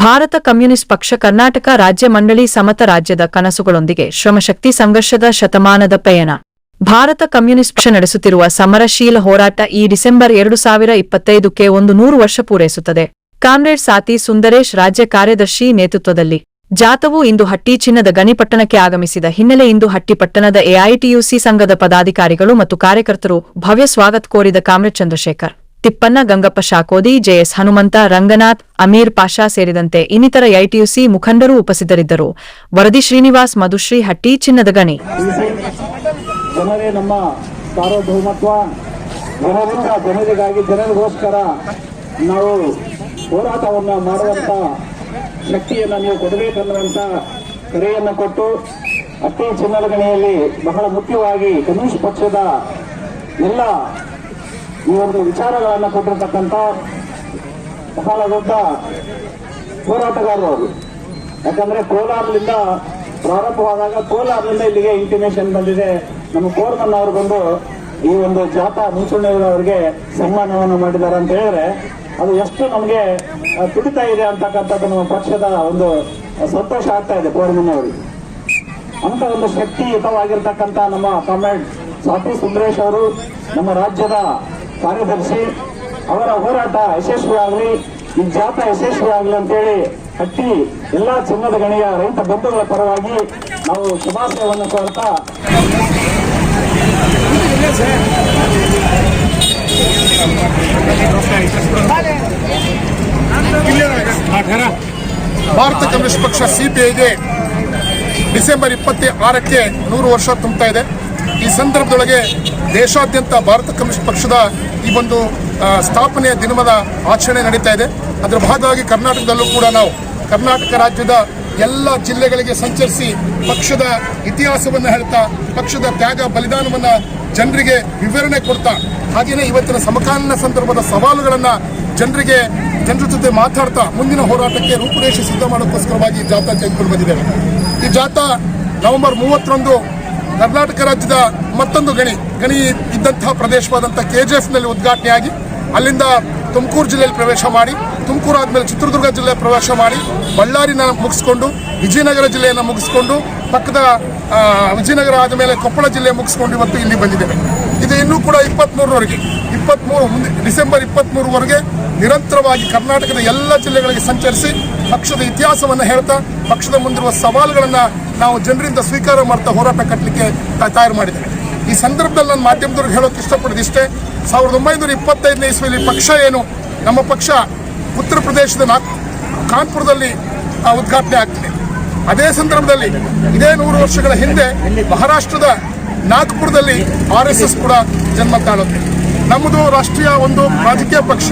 Bharat communist ಪಕ್ಷ ಕರ್ನಾಟಕ ರಾಜ್ಯ ಮಂಡಳಿ ಸಮತ ರಾಜ್ಯದ ಕನಸುಗಳೊಂದಿಗೆ ಶ್ರಮಶಕ್ತಿ ಸಂಘರ್ಷದ ಶತಮಾನದ ಪಯಣ. ಭಾರತ ಕಮ್ಯುನಿಸ್ಟ್ ಪಕ್ಷ ನಡೆಸುತ್ತಿರುವ ಸಮರಶೀಲ ಹೋರಾಟ ಈ ಡಿಸೆಂಬರ್ ಎರಡು ಸಾವಿರ ಇಪ್ಪತ್ತೈದಕ್ಕೆ ಒಂದು ನೂರು ವರ್ಷ ಪೂರೈಸುತ್ತದೆ. ಕಾಮ್ರೇಡ್ ಸಾತಿ ಸುಂದರೇಶ್ ರಾಜ್ಯ ಕಾರ್ಯದರ್ಶಿ ನೇತೃತ್ವದಲ್ಲಿ ಜಾಥವು ಇಂದು ಹಟ್ಟಿ ಚಿನ್ನದ ಗಣಿಪಟ್ಟಣಕ್ಕೆ ಆಗಮಿಸಿದ ಹಿನ್ನೆಲೆ ಇಂದು ಹಟ್ಟಿಪಟ್ಟಣದ ಎಐಟಿಯುಸಿ ಸಂಘದ ಪದಾಧಿಕಾರಿಗಳು ಮತ್ತು ಕಾರ್ಯಕರ್ತರು ಭವ್ಯ ಸ್ವಾಗತ ಕೋರಿದ ಕಾಮ್ರೇಡ್ ಚಂದ್ರಶೇಖರ್. ತಿಪ್ಪಣ್ಣ, ಗಂಗಪ್ಪ ಶಾಕೋದಿ, ಜೆಎಸ್ ಹನುಮಂತ, ರಂಗನಾಥ್, ಅಮೀರ್ ಪಾಷಾ ಸೇರಿದಂತೆ ಇನ್ನಿತರ ಐಟಿಯುಸಿ ಮುಖಂಡರು ಉಪಸ್ಥಿತರಿದ್ದರು. ವರದಿ ಶ್ರೀನಿವಾಸ್, ಮಧುಶ್ರೀ ಹಟ್ಟಿ, ಚಿನ್ನದ ಗಣಿ. ನಮ್ಮ ಸಾರ್ವಭೌಮತ್ವ ಜನರಿಗಾಗಿ ಜನರಿಗೋಸ್ಕರ ನಾವು ಹೋರಾಟವನ್ನು ಮಾಡುವಂತ ಶಕ್ತಿಯನ್ನು ನೀವು ಕೊಡಬೇಕನ್ನುವಂತ ಕರೆಯನ್ನು ಕೊಟ್ಟು ಅಷ್ಟೇ ಚಿನ್ನದ ಗಣಿಯಲ್ಲಿ ಬಹಳ ಮುಖ್ಯವಾಗಿ ಕಮ್ಯುನಿಸ್ಟ್ ಪಕ್ಷದ ಎಲ್ಲ ಈ ಒಂದು ವಿಚಾರಗಳನ್ನು ಕೊಟ್ಟಿರ್ತಕ್ಕಂಥ ಬಹಳ ದೊಡ್ಡ ಹೋರಾಟಗಾರರು ಅವರು. ಯಾಕಂದ್ರೆ ಕೋಲಾರದಿಂದ ಪ್ರಾರಂಭವಾದಾಗ ಕೋಲಾರದಿಂದ ಇಲ್ಲಿಗೆ ಇಂಟಿಮೇಷನ್ ಬಂದಿದೆ. ನಮ್ಮ ಕೋರ್ಮನ್ ಅವರು ಬಂದು ಈ ಒಂದು ಜಾಥಾ ಮುಂಚೂಣಿಯವರಿಗೆ ಸನ್ಮಾನವನ್ನು ಮಾಡಿದ್ದಾರೆ ಅಂತ ಹೇಳಿದ್ರೆ, ಅದು ಎಷ್ಟು ನಮಗೆ ತುಡಿತಾ ಇದೆ ಅಂತಕ್ಕಂಥದ್ದು ನಮ್ಮ ಪಕ್ಷದ ಒಂದು ಸಂತೋಷ ಆಗ್ತಾ ಇದೆ ಕೋರ್ಮನ್ ಅವರಿಗೆ. ಅಂತ ಒಂದು ಶಕ್ತಿಯುತವಾಗಿರ್ತಕ್ಕಂಥ ನಮ್ಮ ಕಾಮ್ರೇಡ್ ಸಾಟಿ ಸುಂದರೇಶ್ ಅವರು ನಮ್ಮ ರಾಜ್ಯದ ಕಾರ್ಯದರ್ಶಿ ಅವರ ಹೋರಾಟ ಯಶಸ್ವಿಯಾಗಲಿ, ಈ ಜಾಥಾ ಯಶಸ್ವಿಯಾಗಲಿ ಅಂತೇಳಿ ಕಟ್ಟಿ ಎಲ್ಲಾ ಚಿನ್ನದ ಗಣಿಯ ರೈತ ಬಂಧುಗಳ ಪರವಾಗಿ ನಾವು ಶುಭಾಶಯವನ್ನು ಕೋರ್ತಾ ಭಾರತ ಕಮ್ಯುನಿಸ್ಟ್ ಪಕ್ಷ ಸಿಪಿಐಗೆ ಡಿಸೆಂಬರ್ ಇಪ್ಪತ್ತ ಆರಕ್ಕೆ ನೂರು ವರ್ಷ ತುಂಬುತ್ತಾ ಇದೆ. ಈ ಸಂದರ್ಭದೊಳಗೆ ದೇಶಾದ್ಯಂತ ಭಾರತ ಕಮ್ಯುನಿಸ್ಟ್ ಪಕ್ಷದ ಈ ಒಂದು ಸ್ಥಾಪನೆಯ ದಿನದ ಆಚರಣೆ ನಡೀತಾ ಇದೆ. ಅದರ ಭಾಗವಾಗಿ ಕರ್ನಾಟಕದಲ್ಲೂ ಕೂಡ ನಾವು ಕರ್ನಾಟಕ ರಾಜ್ಯದ ಎಲ್ಲ ಜಿಲ್ಲೆಗಳಿಗೆ ಸಂಚರಿಸಿ ಪಕ್ಷದ ಇತಿಹಾಸವನ್ನು ಹೇಳ್ತಾ, ಪಕ್ಷದ ತ್ಯಾಗ ಬಲಿದಾನವನ್ನು ಜನರಿಗೆ ವಿವರಣೆ ಕೊಡ್ತಾ ಹಾಗೆಯೇ ಇವತ್ತಿನ ಸಮಕಾಲೀನ ಸಂದರ್ಭದ ಸವಾಲುಗಳನ್ನು ಜನರಿಗೆ, ಜನರ ಜೊತೆ ಮಾತಾಡ್ತಾ, ಮುಂದಿನ ಹೋರಾಟಕ್ಕೆ ರೂಪುರೇಷೆ ಸಿದ್ಧ ಮಾಡೋಕ್ಕೋಸ್ಕರವಾಗಿ ಈ ಜಾಥಾ ತೆಗೆದುಕೊಂಡು ಬಂದಿದ್ದೇವೆ ಈ ಜಾಥಾ ನವೆಂಬರ್ ಮೂವತ್ತರಂದು ಕರ್ನಾಟಕ ರಾಜ್ಯದ ಮತ್ತೊಂದು ಗಣಿ ಗಣಿ ಇದ್ದಂತಹ ಪ್ರದೇಶವಾದಂತಹ ಜಿ ನಲ್ಲಿ ಉದ್ಘಾಟನೆಯಾಗಿ ಅಲ್ಲಿಂದ ತುಮಕೂರು ಜಿಲ್ಲೆಯಲ್ಲಿ ಪ್ರವೇಶ ಮಾಡಿ, ತುಮಕೂರು ಆದಮೇಲೆ ಚಿತ್ರದುರ್ಗ ಜಿಲ್ಲೆ ಪ್ರವೇಶ ಮಾಡಿ, ಬಳ್ಳಾರಿನ ಮುಗಿಸ್ಕೊಂಡು, ವಿಜಯನಗರ ಜಿಲ್ಲೆಯನ್ನು ಮುಗಿಸ್ಕೊಂಡು, ಪಕ್ಕದ ವಿಜಯನಗರ ಆದ ಮೇಲೆ ಕೊಪ್ಪಳ ಜಿಲ್ಲೆ ಮುಗಿಸ್ಕೊಂಡು ಇವತ್ತು ಇಲ್ಲಿ ಬಂದಿದ್ದೇವೆ ಇದು ಇನ್ನೂ ಕೂಡ ಇಪ್ಪತ್ಮೂರರವರೆಗೆ, ಇಪ್ಪತ್ಮೂರು ಮುಂದೆ, ಡಿಸೆಂಬರ್ ಇಪ್ಪತ್ಮೂರವರೆಗೆ ನಿರಂತರವಾಗಿ ಕರ್ನಾಟಕದ ಎಲ್ಲ ಜಿಲ್ಲೆಗಳಿಗೆ ಸಂಚರಿಸಿ, ಪಕ್ಷದ ಇತಿಹಾಸವನ್ನು ಹೇಳ್ತಾ, ಪಕ್ಷದ ಮುಂದಿರುವ ಸವಾಲುಗಳನ್ನು ನಾವು ಜನರಿಂದ ಸ್ವೀಕಾರ ಮಾಡ್ತಾ ಹೋರಾಟ ಕಟ್ಟಲಿಕ್ಕೆ ತಯಾರು ಮಾಡಿದ್ದೇವೆ. ಈ ಸಂದರ್ಭದಲ್ಲಿ ನಾನು ಮಾಧ್ಯಮದವ್ರಿಗೆ ಹೇಳೋಕೆ ಇಷ್ಟಪಡೋದಿಷ್ಟೇ ಸಾವಿರದ ಒಂಬೈನೂರ ಇಪ್ಪತ್ತೈದನೇ ಇಸ್ವಿಯಲ್ಲಿ ಪಕ್ಷ ಏನು, ನಮ್ಮ ಪಕ್ಷ ಉತ್ತರ ಪ್ರದೇಶದ ನಾಲ್ಕು ಕಾನ್ಪುರದಲ್ಲಿ ಉದ್ಘಾಟನೆ ಆಗ್ತಿದೆ. ಅದೇ ಸಂದರ್ಭದಲ್ಲಿ ಇದೇ ನೂರು ವರ್ಷಗಳ ಹಿಂದೆ ಮಹಾರಾಷ್ಟ್ರದ ನಾಗ್ಪುರದಲ್ಲಿ ಆರ್ ಎಸ್ ಎಸ್ ಕೂಡ ಜನ್ಮ ತಾಳುತ್ತೆ ನಮ್ಮದು ರಾಷ್ಟ್ರೀಯ ಒಂದು ರಾಜಕೀಯ ಪಕ್ಷ.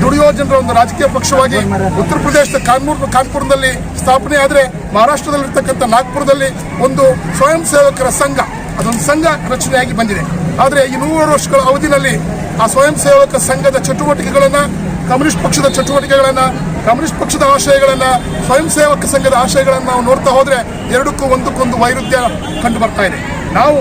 ದುಡಿಯೋ ಜನರ ಒಂದು ರಾಜಕೀಯ ಪಕ್ಷವಾಗಿ ಉತ್ತರ ಪ್ರದೇಶದ ಕಾನ್ಪುರ್ ಕಾನ್ಪುರದಲ್ಲಿ ಸ್ಥಾಪನೆ ಆದರೆ ಮಹಾರಾಷ್ಟ್ರದಲ್ಲಿರ್ತಕ್ಕಂಥ ನಾಗ್ಪುರದಲ್ಲಿ ಒಂದು ಸ್ವಯಂ ಸೇವಕರ ಸಂಘ. ಅದೊಂದು ಸಂಘ ರಚನೆಯಾಗಿ ಬಂದಿದೆ. ಆದರೆ ಈ ನೂರು ವರ್ಷಗಳ ಅವಧಿನಲ್ಲಿ ಆ ಸ್ವಯಂ ಸೇವಕ ಸಂಘದ ಚಟುವಟಿಕೆಗಳನ್ನು, ಕಮ್ಯುನಿಸ್ಟ್ ಪಕ್ಷದ ಚಟುವಟಿಕೆಗಳನ್ನು, ಕಮ್ಯುನಿಸ್ಟ್ ಪಕ್ಷದ ಆಶಯಗಳನ್ನು ಸ್ವಯಂ ಸೇವಕ ಸಂಘದ ಆಶಯಗಳನ್ನು ನಾವು ನೋಡ್ತಾ ಹೋದರೆ ಎರಡಕ್ಕೂ ಒಂದಕ್ಕೊಂದು ವೈರುಧ್ಯ ಕಂಡು ಬರ್ತಾ ಇದೆ. ನಾವು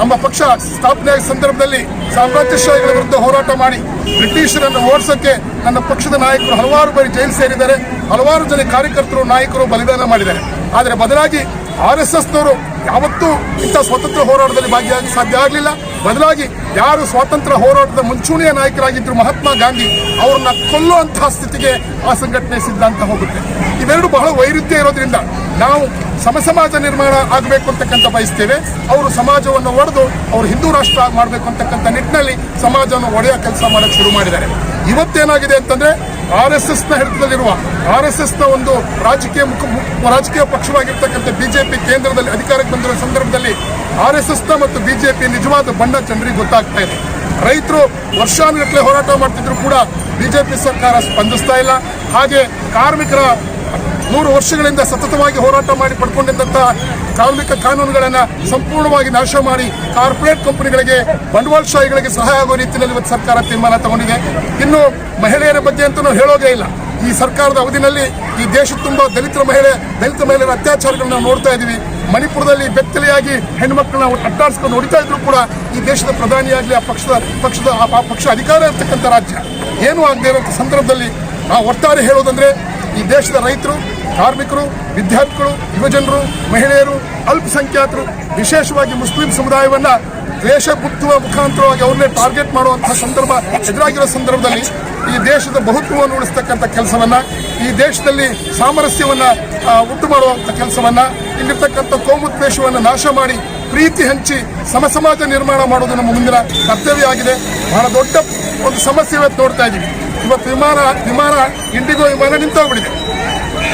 ನಮ್ಮ ಪಕ್ಷ ಸ್ಥಾಪನೆ ಸಂದರ್ಭದಲ್ಲಿ ಸಾಮ್ರಾಜ್ಯಶಾಹಿಗಳ ವಿರುದ್ಧ ಹೋರಾಟ ಮಾಡಿ ಬ್ರಿಟಿಷರನ್ನು ಓಡಿಸೋಕೆ ನನ್ನ ಪಕ್ಷದ ನಾಯಕರು ಹಲವಾರು ಬಾರಿ ಜೈಲು ಸೇರಿದ್ದಾರೆ. ಹಲವಾರು ಜನ ಕಾರ್ಯಕರ್ತರು, ನಾಯಕರು ಬಲಿದಾನ ಮಾಡಿದ್ದಾರೆ. ಆದರೆ ಬದಲಾಗಿ ಆರ್ ಎಸ್ ಎಸ್ನವರು ಯಾವತ್ತೂ ಇಂಥ ಸ್ವತಂತ್ರ ಹೋರಾಟದಲ್ಲಿ ಭಾಗಿಯಾಗಿ ಸಾಧ್ಯ ಆಗಲಿಲ್ಲ. ಬದಲಾಗಿ ಯಾರು ಸ್ವಾತಂತ್ರ್ಯ ಹೋರಾಟದ ಮುಂಚೂಣಿಯ ನಾಯಕರಾಗಿದ್ದರು ಮಹಾತ್ಮ ಗಾಂಧಿ, ಅವ್ರನ್ನ ಕೊಲ್ಲುವಂತಹ ಸ್ಥಿತಿಗೆ ಆ ಸಂಘಟನೆ ಸಿದ್ಧಾಂತ ಹೋಗುತ್ತೆ. ಇವೆರಡು ಬಹಳ ವೈರುಧ್ಯ ಇರೋದ್ರಿಂದ ನಾವು ಸಮಸಮಾಜ ನಿರ್ಮಾಣ ಆಗಬೇಕು ಅಂತಕ್ಕಂಥ ಬಯಸ್ತೇವೆ. ಅವರು ಸಮಾಜವನ್ನು ಒಡೆದು ಅವರು ಹಿಂದೂ ರಾಷ್ಟ್ರ ಮಾಡಬೇಕು ಅಂತಕ್ಕಂಥ ನಿಟ್ಟಿನಲ್ಲಿ ಸಮಾಜವನ್ನು ಒಡೆಯೋ ಕೆಲಸ ಮಾಡಕ್ಕೆ ಶುರು ಮಾಡಿದ್ದಾರೆ. ಇವತ್ತೇನಾಗಿದೆ ಅಂತಂದ್ರೆ ಆರ್ ಎಸ್ನ ಹಿಡಿತದಲ್ಲಿರುವ, ಆರ್ ಎಸ್ ಎಸ್ನ ಒಂದು ರಾಜಕೀಯ ಮುಖ, ರಾಜಕೀಯ ಪಕ್ಷವಾಗಿರ್ತಕ್ಕಂಥ ಬಿಜೆಪಿ ಕೇಂದ್ರದಲ್ಲಿ ಅಧಿಕಾರಕ್ಕೆ ಬಂದಿರುವ ಸಂದರ್ಭದಲ್ಲಿ ಆರ್ ಎಸ್ ಎಸ್ನ ಮತ್ತು ಬಿಜೆಪಿ ನಿಜವಾದ ಬಣ್ಣ ಜನರಿಗೆ ಗೊತ್ತಾಗ್ತಾ ಇದೆ. ರೈತರು ವರ್ಷಾನುಗಟ್ಟಲೆ ಹೋರಾಟ ಮಾಡ್ತಿದ್ರು ಕೂಡ ಬಿಜೆಪಿ ಸರ್ಕಾರ ಸ್ಪಂದಿಸ್ತಾ ಇಲ್ಲ. ಹಾಗೆ ಕಾರ್ಮಿಕರ ಮೂರು ವರ್ಷಗಳಿಂದ ಸತತವಾಗಿ ಹೋರಾಟ ಮಾಡಿ ಪಡ್ಕೊಂಡಿದ್ದಂತಹ ಕಾರ್ಮಿಕ ಕಾನೂನುಗಳನ್ನು ಸಂಪೂರ್ಣವಾಗಿ ನಾಶ ಮಾಡಿ ಕಾರ್ಪೊರೇಟ್ ಕಂಪನಿಗಳಿಗೆ ಬಂಡವಾಳಶಾಹಿಗಳಿಗೆ ಸಹಾಯ ಆಗುವ ರೀತಿಯಲ್ಲಿ ಇವತ್ತು ಸರ್ಕಾರ ತೀರ್ಮಾನ ತಗೊಂಡಿದೆ. ಇನ್ನು ಮಹಿಳೆಯರ ಬಗ್ಗೆ ಅಂತೂ ನಾವು ಹೇಳೋದೇ ಇಲ್ಲ. ಈ ಸರ್ಕಾರದ ಅವಧಿನಲ್ಲಿ ಈ ದೇಶ ತುಂಬ ದಲಿತರ ಮಹಿಳೆ, ದಲಿತ ಮಹಿಳೆಯರ ಅತ್ಯಾಚಾರಗಳನ್ನ ನೋಡ್ತಾ ಇದ್ದೀವಿ ಮಣಿಪುರದಲ್ಲಿ ಬೆತ್ತಲೆಯಾಗಿ ಹೆಣ್ಮಕ್ಳನ್ನ ಅಟ್ಟಾಡಿಸ್ಕೊಂಡು ಹೊಡಿತಾ ಇದ್ರು ಕೂಡ ಈ ದೇಶದ ಪ್ರಧಾನಿಯಾಗಲಿ ಆ ಪಕ್ಷದ ಪಕ್ಷದ, ಆ- ಪಕ್ಷ ಅಧಿಕಾರ ಇರ್ತಕ್ಕಂಥ ರಾಜ್ಯ. ಏನೂ ಆಗದೆ ಇರೋ ಸಂದರ್ಭದಲ್ಲಿ ಆ ಒಟ್ಟಾರೆ ಹೇಳೋದಂದ್ರೆ ಈ ದೇಶದ ರೈತರು, ಕಾರ್ಮಿಕರು, ವಿದ್ಯಾರ್ಥಿಗಳು, ಯುವಜನರು, ಮಹಿಳೆಯರು, ಅಲ್ಪಸಂಖ್ಯಾತರು, ವಿಶೇಷವಾಗಿ ಮುಸ್ಲಿಂ ಸಮುದಾಯವನ್ನ ದ್ವೇಷ ಗುತ್ತುವ ಮುಖಾಂತರವಾಗಿ ಅವ್ರನ್ನೇ ಟಾರ್ಗೆಟ್ ಮಾಡುವಂತಹ ಸಂದರ್ಭ ಎದುರಾಗಿರೋ ಸಂದರ್ಭದಲ್ಲಿ ಈ ದೇಶದ ಬಹುತ್ವವನ್ನು ಉಳಿಸ್ತಕ್ಕಂಥ ಕೆಲಸವನ್ನ, ಈ ದೇಶದಲ್ಲಿ ಸಾಮರಸ್ಯವನ್ನ ಉಂಟು ಮಾಡುವಂಥ ಕೆಲಸವನ್ನ, ಇಲ್ಲಿರ್ತಕ್ಕಂಥ ಕೋಮುದ್ವೇಷವನ್ನು ನಾಶ ಮಾಡಿ ಪ್ರೀತಿ ಹಂಚಿ ಸಮಸಮಾಜ ನಿರ್ಮಾಣ ಮಾಡೋದು ನಮ್ಮ ಮುಂದಿನ ಕರ್ತವ್ಯ ಆಗಿದೆ. ಬಹಳ ದೊಡ್ಡ ಒಂದು ಸಮಸ್ಯೆ ಇವತ್ತು ನೋಡ್ತಾ ಇದ್ದೀವಿ ಇವತ್ತು ವಿಮಾನ ವಿಮಾನ, ಇಂಡಿಗೋ ವಿಮಾನ ನಿಂತೋಗ್ಬಿಟ್ಟಿದೆ.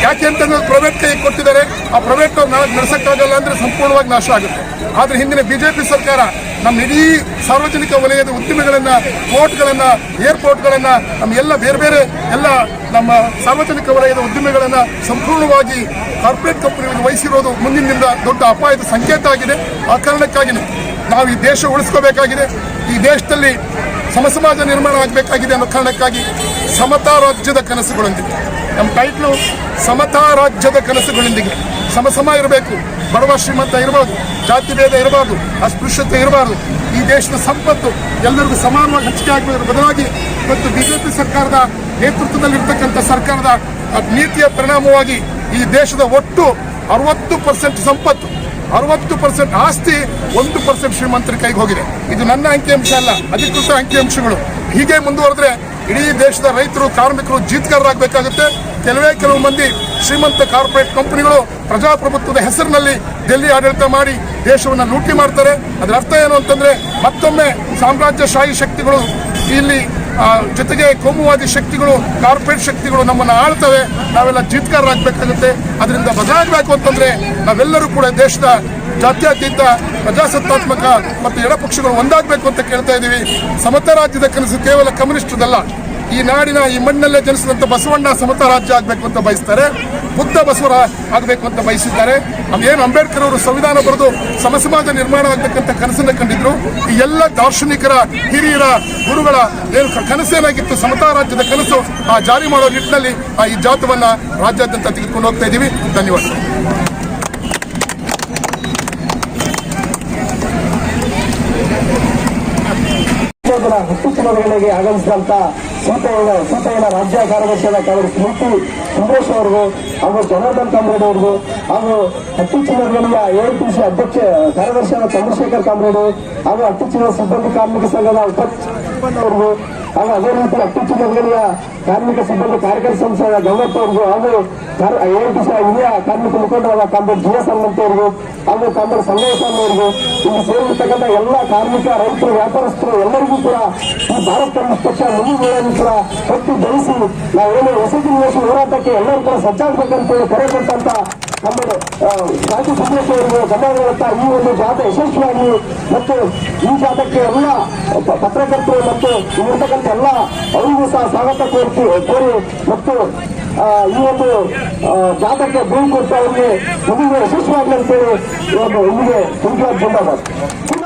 ಯಾಕೆ ಅಂತಂದ್ರೆ ಪ್ರೈವೇಟ್ ಕೈ ಕೊಟ್ಟಿದ್ದಾರೆ. ಆ ಪ್ರೈವೇಟ್ ನಾಳೆ ನಡೆಸೋಕ್ಕಾಗಲ್ಲ ಅಂದ್ರೆ ಸಂಪೂರ್ಣವಾಗಿ ನಾಶ ಆಗುತ್ತೆ. ಆದರೆ ಹಿಂದಿನ ಬಿಜೆಪಿ ಸರ್ಕಾರ ನಮ್ಮ ಇಡೀ ಸಾರ್ವಜನಿಕ ವಲಯದ ಉದ್ದಿಮೆಗಳನ್ನು ಪೋರ್ಟ್ಗಳನ್ನು ಏರ್ಪೋರ್ಟ್ಗಳನ್ನು, ನಮ್ಮ ಎಲ್ಲ ಬೇರೆ ಬೇರೆ ಎಲ್ಲ ನಮ್ಮ ಸಾರ್ವಜನಿಕ ವಲಯದ ಉದ್ದಿಮೆಗಳನ್ನು ಸಂಪೂರ್ಣವಾಗಿ ಕಾರ್ಪೊರೇಟ್ ಕಂಪನಿಗಳಿಗೆ ವಹಿಸಿರೋದು ಮುಂದಿನಿಂದ ದೊಡ್ಡ ಅಪಾಯದ ಸಂಕೇತ ಆಗಿದೆ. ಆ ಕಾರಣಕ್ಕಾಗಿನೇ ನಾವು ಈ ದೇಶ ಉಳಿಸ್ಕೋಬೇಕಾಗಿದೆ. ಈ ದೇಶದಲ್ಲಿ ಸಮಸಮಾಜ ನಿರ್ಮಾಣ ಆಗಬೇಕಾಗಿದೆ ಅನ್ನೋ ಕಾರಣಕ್ಕಾಗಿ ಸಮತಾ ರಾಜ್ಯದ ಕನಸುಗಳೊಂದಿಗೆ. ನಮ್ಮ ಟೈಟ್ಲು ಸಮತಾ ರಾಜ್ಯದ ಕನಸುಗಳೊಂದಿಗೆ. ಸಮಸಮ ಇರಬೇಕು. ಬಡವ ಶ್ರೀಮಂತ ಇರಬಾರ್ದು. ಜಾತಿ ಭೇದ ಇರಬಾರ್ದು. ಅಸ್ಪೃಶ್ಯತೆ ಇರಬಾರ್ದು. ಈ ದೇಶದ ಸಂಪತ್ತು ಎಲ್ಲರಿಗೂ ಸಮಾನವಾಗಿ, ಹಂಚಿಕೆ ಆಗುವುದರ ಬದಲಾಗಿ ಇವತ್ತು ಬಿಜೆಪಿ ಸರ್ಕಾರದ ನೇತೃತ್ವದಲ್ಲಿರ್ತಕ್ಕಂಥ ಸರ್ಕಾರದ ನೀತಿಯ ಪರಿಣಾಮವಾಗಿ ಈ ದೇಶದ ಒಟ್ಟು ಅರವತ್ತು ಪರ್ಸೆಂಟ್ ಸಂಪತ್ತು, ಅರವತ್ತು ಪರ್ಸೆಂಟ್ ಆಸ್ತಿ, ಒಂದು ಪರ್ಸೆಂಟ್ ಶ್ರೀಮಂತರ ಕೈಗೆ ಹೋಗಿದೆ. ಇದು ನನ್ನ ಅಂಕಿಅಂಶ ಅಲ್ಲ, ಅಧಿಕೃತ ಅಂಕಿಅಂಶಗಳು ಹೀಗೆ ಮುಂದುವರೆದ್ರೆ ಇಡೀ ದೇಶದ ರೈತರು, ಕಾರ್ಮಿಕರು ಜೀತಗಾರರಾಗಬೇಕಾಗುತ್ತೆ. ಕೆಲವೇ ಕೆಲವು ಮಂದಿ ಶ್ರೀಮಂತ ಕಾರ್ಪೊರೇಟ್ ಕಂಪನಿಗಳು ಪ್ರಜಾಪ್ರಭುತ್ವದ ಹೆಸರಿನಲ್ಲಿ ಡೆಲ್ಲಿ ಆಡಳಿತ ಮಾಡಿ ದೇಶವನ್ನು ಲೂಟಿ ಮಾಡ್ತಾರೆ. ಅದರ ಅರ್ಥ ಏನು ಅಂತಂದ್ರೆ ಮತ್ತೊಮ್ಮೆ ಸಾಮ್ರಾಜ್ಯಶಾಹಿ ಶಕ್ತಿಗಳು ಇಲ್ಲಿ ಜೊತೆಗೆ ಕೋಮುವಾದಿ ಶಕ್ತಿಗಳು, ಕಾರ್ಪೊರೇಟ್ ಶಕ್ತಿಗಳು ನಮ್ಮನ್ನು ಆಳ್ತವೆ. ನಾವೆಲ್ಲ ಜೀತ್ಕಾರರಾಗಬೇಕಾಗುತ್ತೆ ಅದರಿಂದ ಬದಲಾಗಬೇಕು ಅಂತಂದ್ರೆ ನಾವೆಲ್ಲರೂ ಕೂಡ ದೇಶದ ಜಾತ್ಯತೀತ ಪ್ರಜಾಸತ್ತಾತ್ಮಕ ಮತ್ತು ಎಡಪಕ್ಷಗಳು ಒಂದಾಗಬೇಕು ಅಂತ ಕೇಳ್ತಾ ಇದ್ದೀವಿ. ಸಮತ ರಾಜ್ಯದ ಕನಸು ಕೇವಲ ಕಮ್ಯುನಿಸ್ಟ್ದಲ್ಲ ಈ ನಾಡಿನ ಈ ಮಣ್ಣಲ್ಲೇ ಜನಿಸಿದಂಥ ಬಸವಣ್ಣ ಸಮತ ರಾಜ್ಯ ಆಗಬೇಕು ಅಂತ ಬಯಸ್ತಾರೆ. ಬುದ್ಧ ಬಸವರ ಆಗಬೇಕು ಅಂತ ಬಯಸಿದ್ದಾರೆ. ಏನು ಅಂಬೇಡ್ಕರ್ ಅವರು ಸಂವಿಧಾನ ಬರೆದು ಸಮಸಮಾಜ ನಿರ್ಮಾಣ ಆಗಬೇಕಂತ ಕನಸನ್ನು ಕಂಡಿದ್ರು. ಈ ಎಲ್ಲ ದಾರ್ಶನಿಕರ, ಹಿರಿಯರ, ಗುರುಗಳ ಏನು ಕನಸೇನಾಗಿತ್ತು, ಸಮತಾ ರಾಜ್ಯದ ಕನಸು ಆ ಜಾರಿ ಮಾಡೋ ನಿಟ್ಟಿನಲ್ಲಿ ಆ ಈ ಜಾತವನ್ನು ರಾಜ್ಯಾದ್ಯಂತ ತೆಗೆದುಕೊಂಡು ಹೋಗ್ತಾ ಇದ್ದೀವಿ. ಧನ್ಯವಾದ ಇತ್ತೀಚಿನ ದಿನಗಳಿಗೆ ಆಗಮಿಸಿದಂತ ಸೀತೆಯ ಸೀತೆಯ ರಾಜ್ಯ ಕಾರ್ಯದರ್ಶಿಯಾದ ಕೆಲವರು ಸ್ಮೃತಿ ಸುರೇಶ್ ಅವರಿಗೂ ಹಾಗೂ ಜನಾರ್ದನ್ ಕಾಮ್ರೇಡ್ ಅವರಿಗೂ ಹಾಗೂ ಇತ್ತೀಚಿನ ದಿನಗಳ ಎಐಟಿಸಿ ಅಧ್ಯಕ್ಷ ಕಾರ್ಯದರ್ಶಿಯಾದ ಚಂದ್ರಶೇಖರ್ ಕಾಮ್ರೇಡ್, ಹಾಗೂ ಇತ್ತೀಚಿನ ಸಿಬ್ಬಂದಿ ಕಾರ್ಮಿಕ ಸಂಘದ ಉಪಾಧ್ಯಕ್ಷರಿಗೂ ಹಾಗೂ ಅದೇ ರೀತಿ ಅತ್ಯುಚ್ಚ ದಿನಗಳ ಕಾರ್ಮಿಕ ಸಿಬ್ಬಂದಿ ಕಾರ್ಯಕರ್ತ ಸಂಸ್ಥೆಯ ಗೌರವ್ ಅವರಿಗೂ ಹಾಗೂ ಎಐಟಿಸಿ ಹಿರಿಯ ಕಾರ್ಮಿಕ ಮುಖಂಡರಾದ ಕಾಮ್ರೇಡ್ ಜಿ ಎಸ್ ಹಾಗೂ ಕಾಮ್ರೇಡ್ ಸಂಗಮೇಶ್ವರ ಅವರಿಗೂ ಇಲ್ಲಿ ಸೇರಿರ್ತಕ್ಕಂಥ ಎಲ್ಲ ಕಾರ್ಮಿಕ, ರೈತರು, ವ್ಯಾಪಾರಸ್ಥರು ಎಲ್ಲರಿಗೂ ಕೂಡ ಈ ಭಾರತ ಕಾಂಗ್ರೆಸ್ ಪಕ್ಷ ಮುಂದಿನ ಕೂಡ ಹೊತ್ತು ನಾವು ನಾವೇನು ವಸತಿ ನಿವೇಶನ ಹೋರಾಟಕ್ಕೆ ಎಲ್ಲರೂ ಕೂಡ ಸಜ್ಜಾಗಬೇಕಂತ ಹೇಳಿ ಕರೆ ಕೊಟ್ಟಂತ ನಮ್ಮ ಜಾತಿ ರಾಜ್ಯ ಸಂದೇಶ ಅವರಿಗೆ ಈ ಒಂದು ಜಾಥಾ ಯಶಸ್ವಿಯಾಗಿ ಮತ್ತು ಈ ಜಾತಕ್ಕೆ ಎಲ್ಲ ಪತ್ರಕರ್ತರು ಮತ್ತು ಇಲ್ಲಿರ್ತಕ್ಕಂಥ ಎಲ್ಲ ಅವರಿಗೂ ಸಹ ಸ್ವಾಗತ ಕೋರ್ತಿ, ಕೋರಿ ಮತ್ತು ಈ ಒಂದು ಜಾತಕ್ಕೆ ಭೂಮಿ ಬೀಳು ಕೊಟ್ಟು ಅವರಿಗೆ ಮುಂದಿನ ಯಶಸ್ವಿಯಾಗಲಿ ಅಂತೇಳಿ ಇಲ್ಲಿಗೆ ತುಮಕೂರು ಜಿಂದಾಬಾದ್